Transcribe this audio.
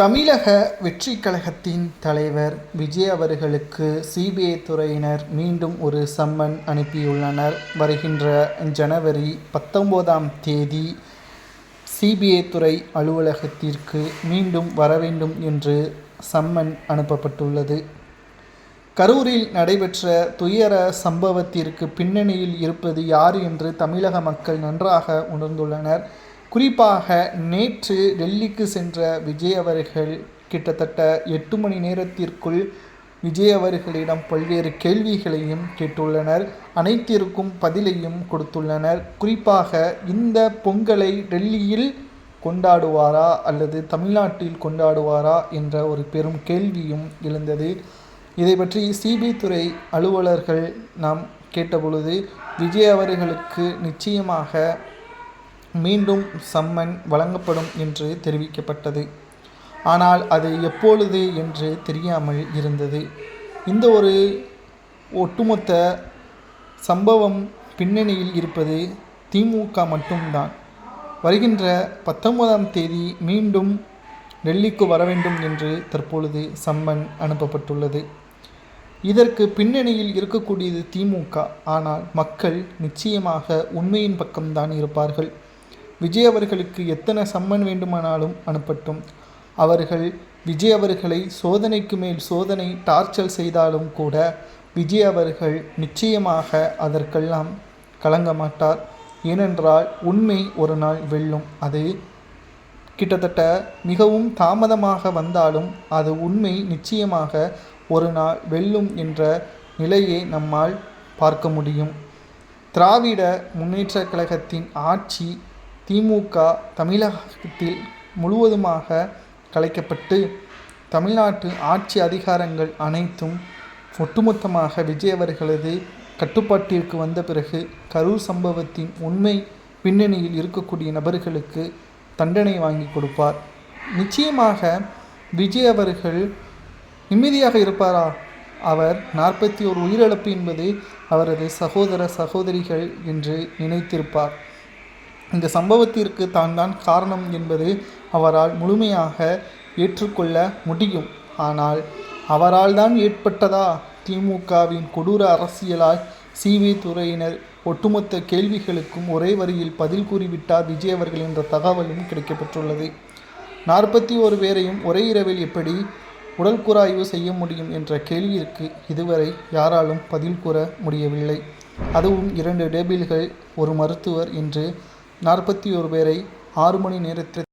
தமிழக வெற்றிக் கழகத்தின் தலைவர் விஜய் அவர்களுக்கு சிபிஐ துறையினர் மீண்டும் ஒரு சம்மன் அனுப்பியுள்ளனர். வருகின்ற ஜனவரி பத்தொம்போதாம் தேதி சிபிஐ துறை அலுவலகத்திற்கு மீண்டும் வர வேண்டும் என்று சம்மன் அனுப்பப்பட்டுள்ளது. கரூரில் நடைபெற்ற துயர சம்பவத்திற்கு பின்னணியில் இருப்பது யார் என்று தமிழக மக்கள் நன்றாக உணர்ந்துள்ளனர். குறிப்பாக நேற்று டெல்லிக்கு சென்ற விஜய் அவர்கள் கிட்டத்தட்ட எட்டு மணி நேரத்திற்குள் விஜய் அவர்களிடம் பல்வேறு கேள்விகளையும் கேட்டுள்ளனர். அனைத்திற்கும் பதிலையும் கொடுத்துள்ளனர். குறிப்பாக இந்த பொங்கலை டெல்லியில் கொண்டாடுவாரா அல்லது தமிழ்நாட்டில் கொண்டாடுவாரா என்ற ஒரு பெரும் கேள்வியும் எழுந்தது. இதை பற்றி சிபிஐ துறை அலுவலர்கள் நாம் கேட்டபொழுது விஜய் அவர்களுக்கு நிச்சயமாக மீண்டும் சம்மன் வழங்கப்படும் என்று தெரிவிக்கப்பட்டது. ஆனால் அது எப்பொழுது என்று தெரியாமல் இருந்தது. இந்த ஒரு ஒட்டுமொத்த சம்பவம் பின்னணியில் இருப்பது திமுக மட்டும்தான். வருகின்ற பத்தொன்பதாம் தேதி மீண்டும் டெல்லிக்கு வர வேண்டும் என்று தற்பொழுது சம்மன் அனுப்பப்பட்டுள்ளது. இதற்கு பின்னணியில் இருக்கக்கூடியது திமுக. ஆனால் மக்கள் நிச்சயமாக உண்மையின் பக்கம்தான் இருப்பார்கள். விஜய் அவர்களுக்கு எத்தனை சம்மன் வேண்டுமானாலும் அனுப்பட்டும். அவர்கள் விஜய் அவர்களை சோதனைக்கு மேல் சோதனை டார்ச்சர் செய்தாலும் கூட விஜய் அவர்கள் நிச்சயமாக அதற்கெல்லாம் கலங்க மாட்டார் ஏனென்றால் உண்மை ஒரு நாள் வெல்லும். அது கிட்டத்தட்ட மிகவும் தாமதமாக வந்தாலும் அது உண்மை நிச்சயமாக ஒரு நாள் வெல்லும் என்ற நிலையை நம்மால் பார்க்க முடியும். திராவிட முன்னேற்ற கழகத்தின் ஆட்சி திமுக தமிழகத்தில் முழுவதுமாக கலைக்கப்பட்டு தமிழ்நாட்டு ஆட்சி அதிகாரங்கள் அனைத்தும் ஒட்டுமொத்தமாக விஜய் அவர்களது கட்டுப்பாட்டிற்கு வந்த பிறகு கரூர் சம்பவத்தின் உண்மை பின்னணியில் இருக்கக்கூடிய நபர்களுக்கு தண்டனை வாங்கி கொடுப்பார். நிச்சயமாக விஜய் அவர்கள் நிம்மதியாக இருப்பாரா? அவர் நாற்பத்தி ஒரு உயிரிழப்பு என்பது அவரது சகோதர சகோதரிகள் என்று நினைத்திருப்பார். இந்த சம்பவத்திற்கு தான் தான் காரணம் என்பது அவரால் முழுமையாக ஏற்றுக்கொள்ள முடியும். ஆனால் அவரால் தான் ஏற்பட்டதா? திமுகவின் கொடூர அரசியலால் சிவி துறையினர் ஒட்டுமொத்த கேள்விகளுக்கும் ஒரே வரியில் பதில் கூறிவிட்டார் விஜய் அவர்கள் என்ற தகவலும் கிடைக்கப்பெற்றுள்ளது. நாற்பத்தி ஒரு பேரையும் ஒரே இரவில் எப்படி உடல் கூராய்வு செய்ய முடியும் என்ற கேள்வியிற்கு இதுவரை யாராலும் பதில் கூற முடியவில்லை. அதுவும் இரண்டு டேபிள்கள் ஒரு மருத்துவர் என்று நாற்பத்தி ஒரு பேரை ஆறு மணி நேரத்தில்